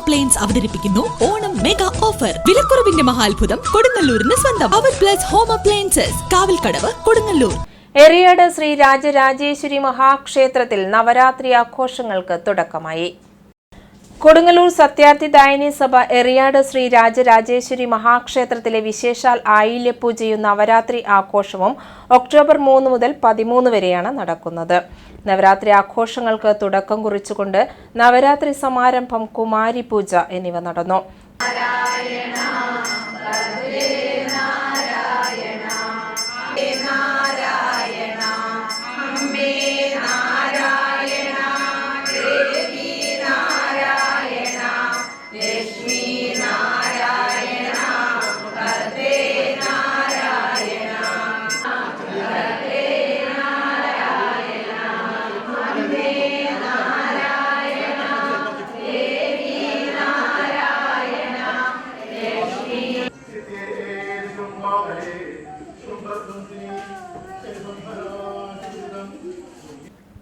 Appliance അവതരിപ്പിക്കുന്നു. Onam mega offer വിലക്കുറവിന്റെ മഹാത്ഭുതം കൊടുങ്ങല്ലൂരിന് സ്വന്തം. അവർ plus home appliances Kavalkadavu Kodungallur. Eriyad Sree Rajarajeswari മഹാക്ഷേത്രത്തിൽ Navaratri ആഘോഷങ്ങൾക്ക് തുടക്കമായി. കൊടുങ്ങല്ലൂർ സത്യാർത്ഥി ദായനി സഭ എറിയാട് ശ്രീ രാജരാജേശ്വരി മഹാക്ഷേത്രത്തിലെ വിശേഷാൽ ആയില്യപൂജയും നവരാത്രി ആഘോഷവും ഒക്ടോബർ മൂന്ന് മുതൽ പതിമൂന്ന് വരെയാണ് നടക്കുന്നത്. നവരാത്രി ആഘോഷങ്ങൾക്ക് തുടക്കം കുറിച്ചുകൊണ്ട് നവരാത്രി സമാരംഭം കുമാരി പൂജ എന്നിവ നടന്നു.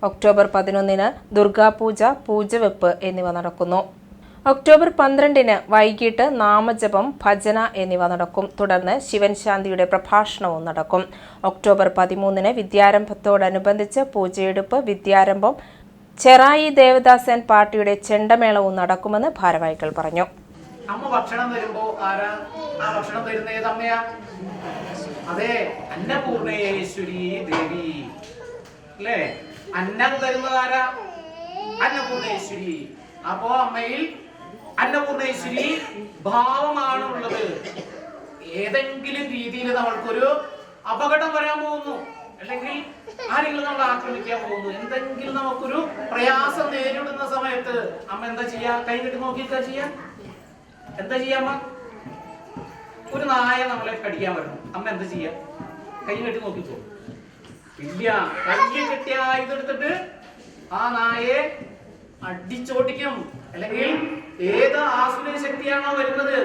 ഒക്ടോബർ പതിനൊന്നിന് ദുർഗാപൂജ പൂജവെപ്പ് എന്നിവ നടക്കുന്നു. ഒക്ടോബർ പന്ത്രണ്ടിന് വൈകിട്ട് നാമജപം ഭജന എന്നിവ നടക്കും. തുടർന്ന് ശിവൻ ശാന്തിയുടെ പ്രഭാഷണവും നടക്കും. ഒക്ടോബർ പതിമൂന്നിന് വിദ്യാരംഭത്തോടനുബന്ധിച്ച് പൂജയെടുപ്പ് വിദ്യാരംഭം ചെറായി ദേവദാസൻ പാർട്ടിയുടെ ചെണ്ടമേളവും നടക്കുമെന്ന് ഭാരവാഹികൾ പറഞ്ഞു. അമ്മ ഭക്ഷണം തരുമ്പോ ആരാ? ആ ഭക്ഷണം തരുന്ന ഏത് അമ്മയാ അതെ അന്നപൂർണേശ്വരി ദേവി. അല്ലേ? അന്നം തരുന്നത് ആരാ? അന്നപൂർണേശ്വരി. അപ്പോ അമ്മയിൽ അന്നപൂർണേശ്വരി ഭാവമാണ് ഉള്ളത് ഏതെങ്കിലും രീതിയിൽ നമ്മൾക്കൊരു അപകടം വരാൻ പോകുന്നു. അല്ലെങ്കിൽ ആരെങ്കിലും നമ്മൾ ആക്രമിക്കാൻ പോകുന്നു. എന്തെങ്കിലും നമുക്കൊരു പ്രയാസം നേരിടുന്ന സമയത്ത് അമ്മ എന്താ ചെയ്യാ? കൈ കെട്ടി നോക്കിയിട്ടാ ചെയ്യാ? എന്താ ചെയ്യാ അമ്മ? ഒരു നായ നമ്മളെ കടിക്കാൻ വരണം അമ്മ എന്താ ചെയ്യാ? കൈ കെട്ടി നോക്കിക്കോ ഇല്ല കൈ ഇതെടുത്തിട്ട് ആ നായെ അടിച്ചോട്ടിക്കും. അല്ലെങ്കിൽ ഏത് ആസുര ശക്തിയാണോ വരുന്നത്?